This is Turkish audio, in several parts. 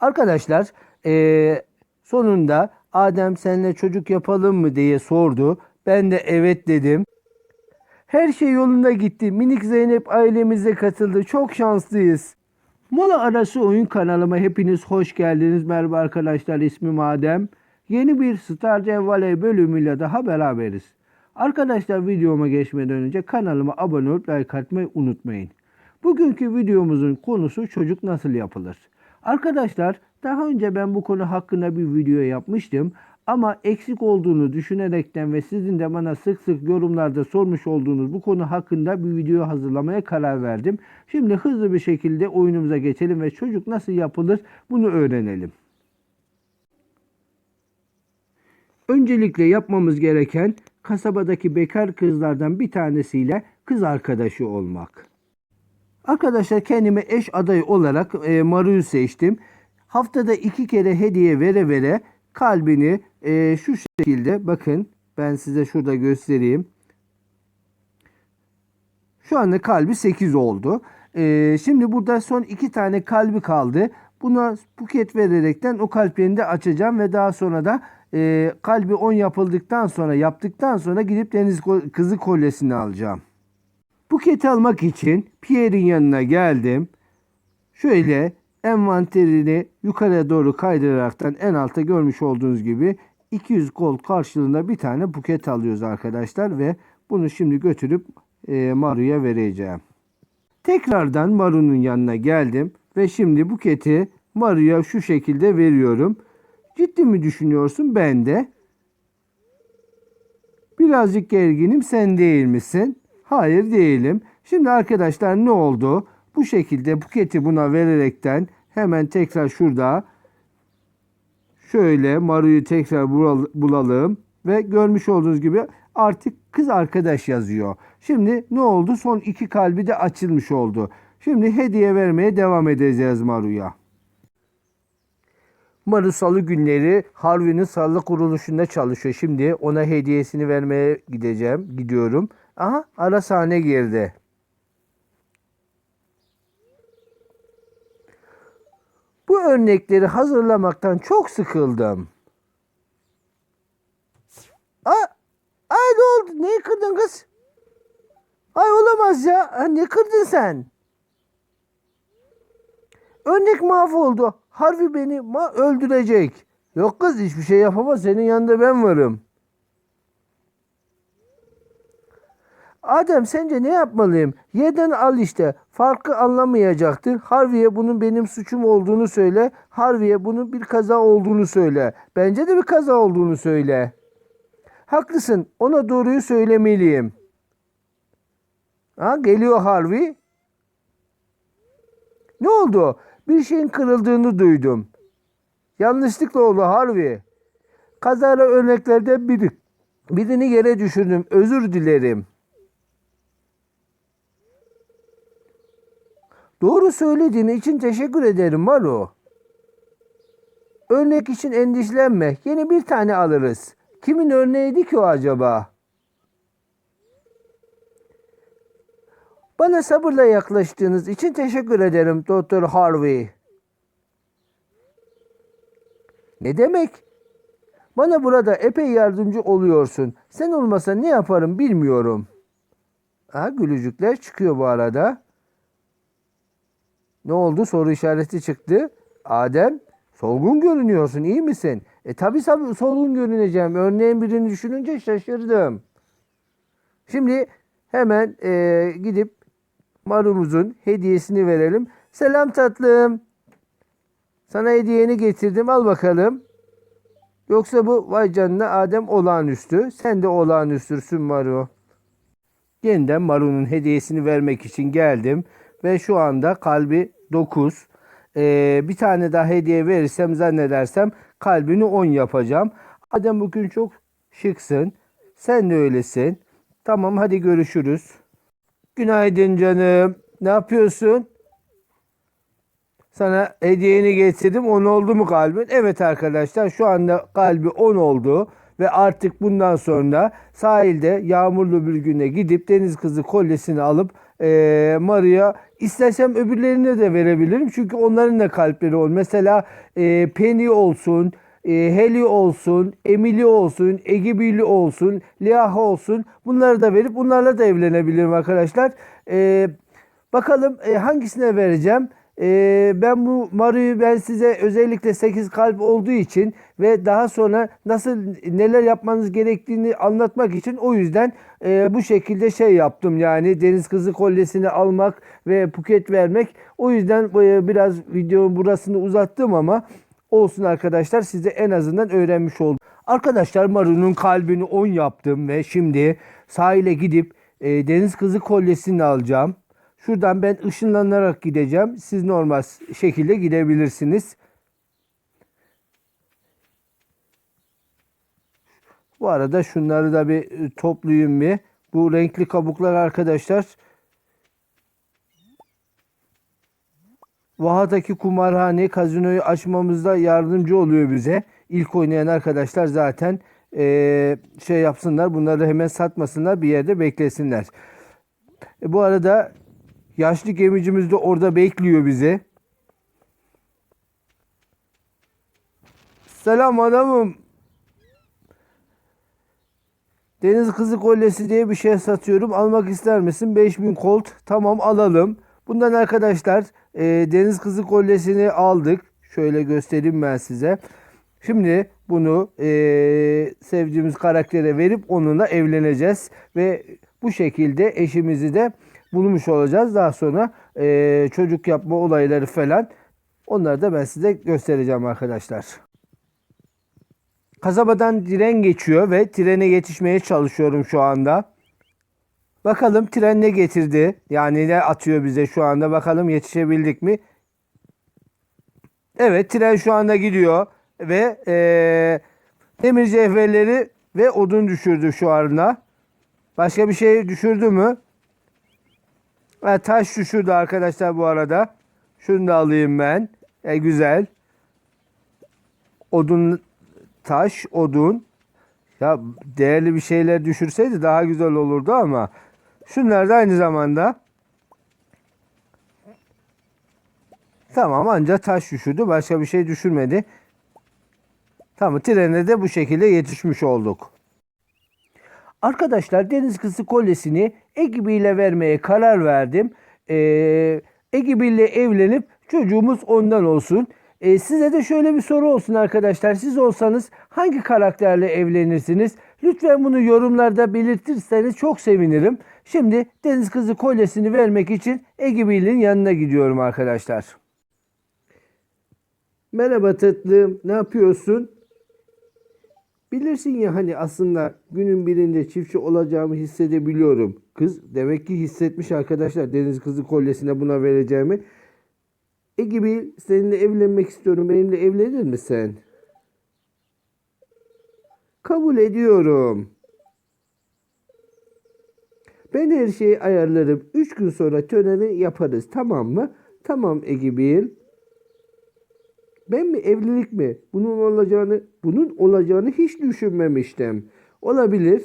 Arkadaşlar eee, sonunda Adem seninle çocuk yapalım mı diye sordu. Ben de evet dedim. Her şey yolunda gitti. Minik Zeynep ailemize katıldı. Çok şanslıyız. Mola Arası Oyun kanalıma hepiniz hoş geldiniz. Merhaba arkadaşlar ismim Adem. Yeni bir Star Cevvaley bölümüyle daha beraberiz. Arkadaşlar videoma geçmeden önce kanalıma abone olup like atmayı unutmayın. Bugünkü videomuzun konusu çocuk nasıl yapılır? Arkadaşlar daha önce ben bu konu hakkında bir video yapmıştım. Ama eksik olduğunu düşünerekten ve sizin de bana sık sık yorumlarda sormuş olduğunuz bu konu hakkında bir video hazırlamaya karar verdim. Şimdi hızlı bir şekilde oyunumuza geçelim ve çocuk nasıl yapılır bunu öğrenelim. Öncelikle yapmamız gereken kasabadaki bekar kızlardan bir tanesiyle kız arkadaşı olmak. Arkadaşlar kendime eş adayı olarak e, Maru'yu seçtim. Haftada iki kere hediye vere vere kalbini e, şu şekilde bakın ben size şurada göstereyim. Şu anda kalbi 8 oldu. E, şimdi burada son iki tane kalbi kaldı. Buna buket vererekten o kalplerini de açacağım ve daha sonra da e, kalbi 10 yapıldıktan sonra yaptıktan sonra gidip deniz kızı kolyesini alacağım. Buketi almak için Pierre'in yanına geldim. Şöyle envanterini yukarıya doğru kaydıraraktan en altta görmüş olduğunuz gibi 200 gold karşılığında bir tane buket alıyoruz arkadaşlar ve bunu şimdi götürüp e, Maru'ya vereceğim. Tekrardan Maru'nun yanına geldim ve şimdi buketi Maru'ya şu şekilde veriyorum. Ciddi mi düşünüyorsun? Ben de. Birazcık gerginim sen değil misin? Hayır değilim. Şimdi arkadaşlar ne oldu? Bu şekilde buketi buna vererekten hemen tekrar şurada şöyle Maru'yu tekrar bulalım ve görmüş olduğunuz gibi artık kız arkadaş yazıyor. Şimdi ne oldu? Son iki kalbi de açılmış oldu. Şimdi hediye vermeye devam edeceğiz Maru'ya. Maru salı günleri Harvey'nin sağlık kuruluşunda çalışıyor. Şimdi ona hediyesini vermeye gideceğim. Gidiyorum. Aha ara sahne girdi. Bu örnekleri hazırlamaktan çok sıkıldım. Ay, ay ne oldu? Neyi kırdın kız? Ay olamaz ya. Ha, ne kırdın sen? Örnek mahvoldu. Harvey beni ma öldürecek. Yok kız hiçbir şey yapamaz. Senin yanında ben varım. Adem sence ne yapmalıyım? Yerden al işte. Farkı anlamayacaktır. Harvey'e bunun benim suçum olduğunu söyle. Harvey'e bunun bir kaza olduğunu söyle. Bence de bir kaza olduğunu söyle. Haklısın. Ona doğruyu söylemeliyim. Ha, geliyor Harvey. Ne oldu? Bir şeyin kırıldığını duydum. Yanlışlıkla oldu Harvey. Kazara örneklerden biri. Birini yere düşürdüm. Özür dilerim. Doğru söylediğin için teşekkür ederim Maru. Örnek için endişelenme. Yeni bir tane alırız. Kimin örneğiydi ki o acaba? Bana sabırla yaklaştığınız için teşekkür ederim Doktor Harvey. Ne demek? Bana burada epey yardımcı oluyorsun. Sen olmasan ne yaparım bilmiyorum. Ha gülücükler çıkıyor bu arada. Ne oldu? Soru işareti çıktı. Adem, solgun görünüyorsun. iyi misin? E tabi solgun görüneceğim. Örneğin birini düşününce şaşırdım. Şimdi hemen e, gidip Marumuzun hediyesini verelim. Selam tatlım. Sana hediyeni getirdim. Al bakalım. Yoksa bu vay canına Adem olağanüstü. Sen de olağanüstürsün Maru. Yeniden Maru'nun hediyesini vermek için geldim. Ve şu anda kalbi 9. Ee, bir tane daha hediye verirsem zannedersem kalbini 10 yapacağım. Adem bugün çok şıksın. Sen de öylesin. Tamam hadi görüşürüz. Günaydın canım. Ne yapıyorsun? Sana hediyeni getirdim. 10 oldu mu kalbin? Evet arkadaşlar şu anda kalbi 10 oldu. Ve artık bundan sonra sahilde yağmurlu bir güne gidip deniz kızı kolyesini alıp e, Maria. İstersem öbürlerine de verebilirim. Çünkü onların da kalpleri ol. Mesela e, Penny olsun, Heli olsun, Emily olsun, Egibili olsun, Liaha olsun. Bunları da verip bunlarla da evlenebilirim arkadaşlar. E, bakalım e, hangisine vereceğim? E, ben bu Mario'yu ben size özellikle 8 kalp olduğu için ve daha sonra nasıl neler yapmanız gerektiğini anlatmak için o yüzden e, bu şekilde şey yaptım yani deniz kızı kolyesini almak ve Phuket vermek. O yüzden e, biraz videonun burasını uzattım ama olsun arkadaşlar size en azından öğrenmiş oldum. Arkadaşlar Maru'nun kalbini 10 yaptım ve şimdi sahile gidip e, deniz kızı kolyesini alacağım. Şuradan ben ışınlanarak gideceğim. Siz normal şekilde gidebilirsiniz. Bu arada şunları da bir e, toplayayım bir. Bu renkli kabuklar arkadaşlar. Vaha'daki kumarhane kazinoyu açmamızda yardımcı oluyor bize. İlk oynayan arkadaşlar zaten eee, şey yapsınlar bunları hemen satmasınlar bir yerde beklesinler. E, bu arada yaşlı gemicimiz de orada bekliyor bizi. Selam adamım. Deniz kızı kolyesi diye bir şey satıyorum. Almak ister misin? 5000 kolt. Tamam alalım. Bundan arkadaşlar e, deniz kızı kolyesini aldık. Şöyle göstereyim ben size. Şimdi bunu e, sevdiğimiz karaktere verip onunla evleneceğiz. Ve bu şekilde eşimizi de bulmuş olacağız. Daha sonra e, çocuk yapma olayları falan onları da ben size göstereceğim arkadaşlar. Kasabadan tren geçiyor ve trene yetişmeye çalışıyorum şu anda. Bakalım tren ne getirdi? Yani ne atıyor bize şu anda? Bakalım yetişebildik mi? Evet tren şu anda gidiyor ve eee, demir cevherleri ve odun düşürdü şu anda. Başka bir şey düşürdü mü? Ha, taş düşürdü arkadaşlar bu arada. Şunu da alayım ben. E, güzel. Odun, taş, odun. Ya değerli bir şeyler düşürseydi daha güzel olurdu ama şunlar da aynı zamanda Tamam ancak taş düşürdü. Başka bir şey düşürmedi. Tamam trene de bu şekilde yetişmiş olduk. Arkadaşlar deniz kızı kolyesini Egibi ile vermeye karar verdim. Ee, Egibi ile evlenip çocuğumuz ondan olsun. Ee, size de şöyle bir soru olsun arkadaşlar. Siz olsanız hangi karakterle evlenirsiniz? Lütfen bunu yorumlarda belirtirseniz çok sevinirim. Şimdi deniz kızı kolyesini vermek için Egibi'nin yanına gidiyorum arkadaşlar. Merhaba tatlım, ne yapıyorsun? Bilirsin ya hani aslında günün birinde çiftçi olacağımı hissedebiliyorum. Kız demek ki hissetmiş arkadaşlar deniz kızı kolyesine buna vereceğimi. E gibi seninle evlenmek istiyorum. Benimle evlenir misin? Kabul ediyorum. Ben her şeyi ayarlarım. Üç gün sonra töreni yaparız. Tamam mı? Tamam Egibil. Ben mi evlilik mi? Bunun olacağını bunun olacağını hiç düşünmemiştim. Olabilir.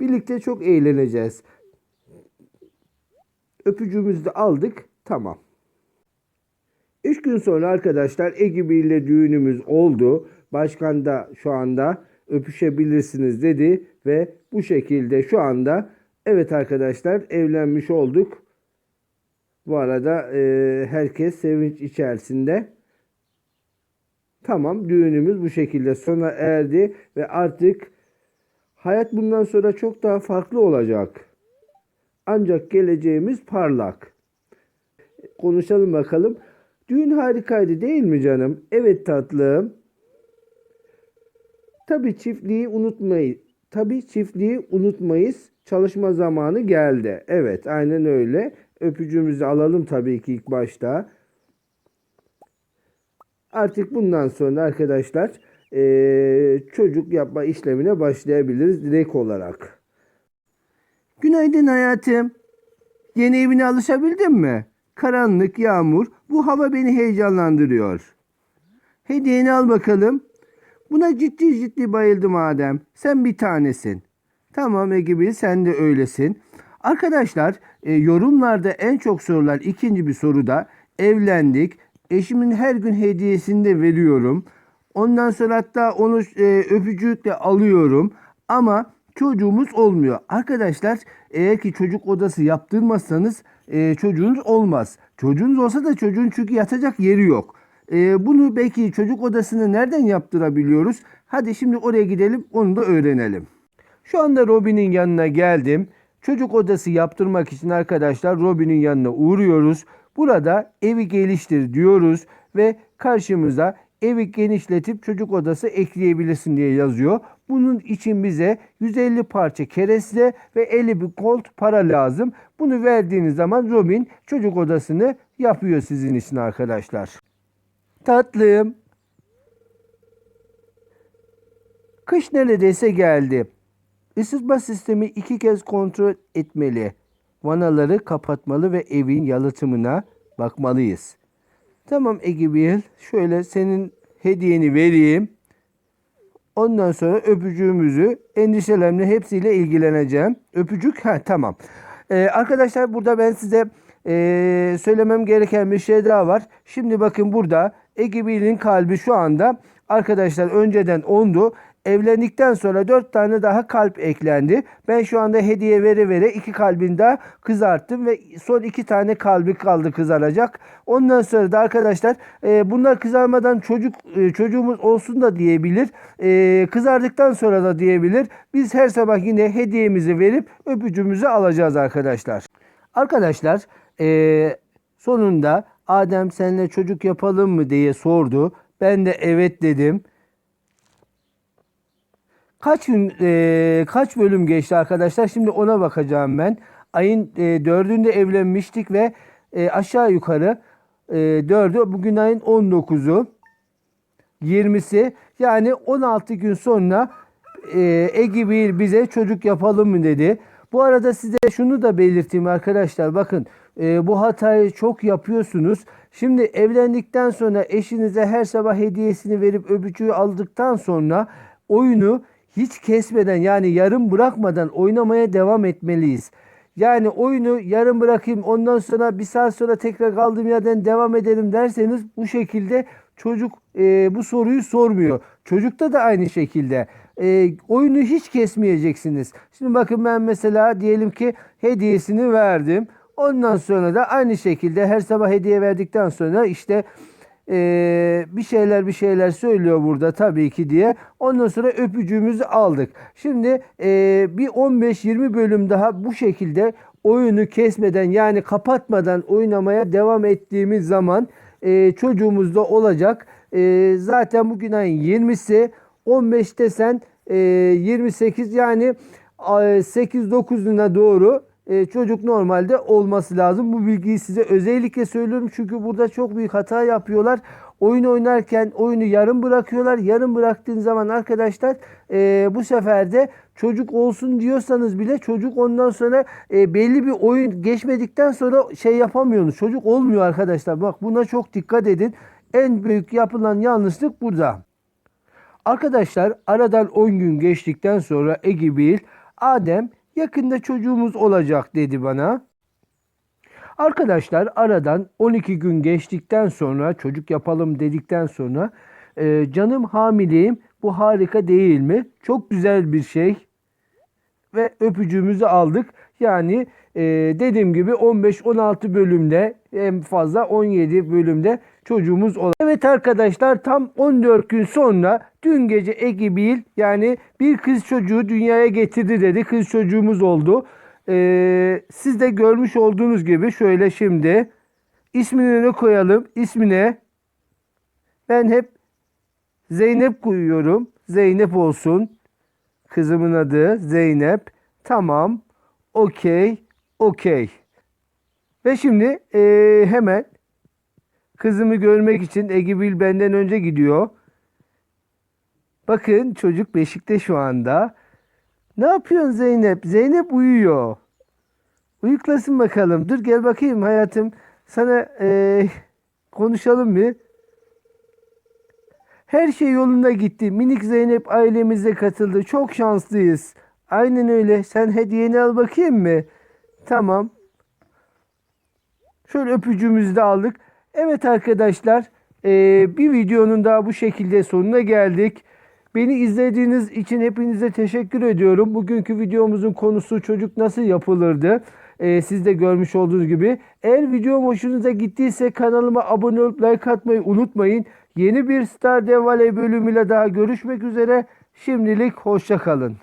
Birlikte çok eğleneceğiz. Öpücüğümüzü de aldık. Tamam. Üç gün sonra arkadaşlar Egibi ile düğünümüz oldu. Başkan da şu anda öpüşebilirsiniz dedi ve bu şekilde şu anda evet arkadaşlar evlenmiş olduk. Bu arada e, herkes sevinç içerisinde. Tamam düğünümüz bu şekilde sona erdi ve artık hayat bundan sonra çok daha farklı olacak. Ancak geleceğimiz parlak. Konuşalım bakalım. Düğün harikaydı değil mi canım? Evet tatlım. Tabii çiftliği unutmayız. Tabii çiftliği unutmayız. Çalışma zamanı geldi. Evet aynen öyle. Öpücüğümüzü alalım tabii ki ilk başta. Artık bundan sonra arkadaşlar eee, çocuk yapma işlemine başlayabiliriz direkt olarak. Günaydın hayatım. Yeni evine alışabildin mi? Karanlık, yağmur. Bu hava beni heyecanlandırıyor. Hediyeni al bakalım. Buna ciddi ciddi bayıldım Adem. Sen bir tanesin. Tamam Egebil sen de öylesin. Arkadaşlar e, yorumlarda en çok sorulan ikinci bir soruda evlendik. Eşimin her gün hediyesini de veriyorum. Ondan sonra hatta onu e, öpücükle alıyorum. Ama çocuğumuz olmuyor. Arkadaşlar eğer ki çocuk odası yaptırmazsanız e, çocuğunuz olmaz. Çocuğunuz olsa da çocuğun çünkü yatacak yeri yok. E, bunu belki çocuk odasını nereden yaptırabiliyoruz? Hadi şimdi oraya gidelim onu da öğrenelim. Şu anda Robin'in yanına geldim. Çocuk odası yaptırmak için arkadaşlar Robin'in yanına uğruyoruz. Burada evi geliştir diyoruz ve karşımıza evi genişletip çocuk odası ekleyebilirsin diye yazıyor. Bunun için bize 150 parça kereste ve 50 bir gold para lazım. Bunu verdiğiniz zaman Robin çocuk odasını yapıyor sizin için arkadaşlar. Tatlım. Kış neredeyse geldi. Isıtma sistemi iki kez kontrol etmeli. Vanaları kapatmalı ve evin yalıtımına bakmalıyız. Tamam Egibil, şöyle senin hediyeni vereyim. Ondan sonra öpücüğümüzü endişelerimle hepsiyle ilgileneceğim. Öpücük, ha tamam. Ee, arkadaşlar burada ben size ee, söylemem gereken bir şey daha var. Şimdi bakın burada Egibil'in kalbi şu anda arkadaşlar önceden 10'du. Evlendikten sonra 4 tane daha kalp eklendi. Ben şu anda hediye vere vere iki kalbin daha kızarttım ve son iki tane kalbi kaldı kızaracak. Ondan sonra da arkadaşlar e, bunlar kızarmadan çocuk e, çocuğumuz olsun da diyebilir. E, kızardıktan sonra da diyebilir. Biz her sabah yine hediyemizi verip öpücüğümüzü alacağız arkadaşlar. Arkadaşlar e, sonunda Adem seninle çocuk yapalım mı diye sordu. Ben de evet dedim. Kaç gün e, kaç bölüm geçti arkadaşlar? Şimdi ona bakacağım ben. Ayın e, dördünde evlenmiştik ve e, aşağı yukarı e, dördü bugün ayın 19'u 20'si yani 16 gün sonra e, Ege bir bize çocuk yapalım mı dedi. Bu arada size şunu da belirteyim arkadaşlar. Bakın e, bu hatayı çok yapıyorsunuz. Şimdi evlendikten sonra eşinize her sabah hediyesini verip öpücüğü aldıktan sonra oyunu hiç kesmeden yani yarım bırakmadan oynamaya devam etmeliyiz. Yani oyunu yarım bırakayım ondan sonra bir saat sonra tekrar kaldığım yerden devam edelim derseniz bu şekilde çocuk e, bu soruyu sormuyor. Çocukta da aynı şekilde. E, oyunu hiç kesmeyeceksiniz. Şimdi bakın ben mesela diyelim ki hediyesini verdim. Ondan sonra da aynı şekilde her sabah hediye verdikten sonra işte ee, bir şeyler bir şeyler söylüyor burada tabii ki diye. Ondan sonra öpücüğümüzü aldık. Şimdi e, bir 15-20 bölüm daha bu şekilde oyunu kesmeden yani kapatmadan oynamaya devam ettiğimiz zaman e, çocuğumuz da olacak. E, zaten bugün ayın 20'si 15 desen e, 28 yani 8-9'una doğru e, çocuk normalde olması lazım. Bu bilgiyi size özellikle söylüyorum çünkü burada çok büyük hata yapıyorlar. Oyun oynarken oyunu yarım bırakıyorlar. Yarım bıraktığın zaman arkadaşlar e, bu sefer de çocuk olsun diyorsanız bile çocuk ondan sonra e, belli bir oyun geçmedikten sonra şey yapamıyorsunuz. Çocuk olmuyor arkadaşlar. Bak buna çok dikkat edin. En büyük yapılan yanlışlık burada. Arkadaşlar aradan 10 gün geçtikten sonra Egibil, Adem yakında çocuğumuz olacak dedi bana. Arkadaşlar aradan 12 gün geçtikten sonra çocuk yapalım dedikten sonra e, canım hamileyim bu harika değil mi? Çok güzel bir şey ve öpücüğümüzü aldık. Yani e, dediğim gibi 15-16 bölümde en fazla 17 bölümde çocuğumuz olacak. Evet arkadaşlar tam 14 gün sonra dün gece Egibil yani bir kız çocuğu dünyaya getirdi dedi. Kız çocuğumuz oldu. E, siz de görmüş olduğunuz gibi şöyle şimdi ismini ne koyalım? İsmine ben hep Zeynep koyuyorum. Zeynep olsun. Kızımın adı Zeynep. Tamam. Okey. Okey. Ve şimdi eee, hemen kızımı görmek için Egibil benden önce gidiyor. Bakın çocuk beşikte şu anda. Ne yapıyorsun Zeynep? Zeynep uyuyor. Uyuklasın bakalım. Dur gel bakayım hayatım. Sana eee, konuşalım bir. Her şey yolunda gitti. Minik Zeynep ailemize katıldı. Çok şanslıyız. Aynen öyle. Sen hediyeni al bakayım mı? Tamam. Şöyle öpücüğümüzü de aldık. Evet arkadaşlar eee, bir videonun daha bu şekilde sonuna geldik. Beni izlediğiniz için hepinize teşekkür ediyorum. Bugünkü videomuzun konusu çocuk nasıl yapılırdı. Eee, siz de görmüş olduğunuz gibi. Eğer videom hoşunuza gittiyse kanalıma abone olup like atmayı unutmayın. Yeni bir Star Valley bölümüyle daha görüşmek üzere. Şimdilik hoşça kalın.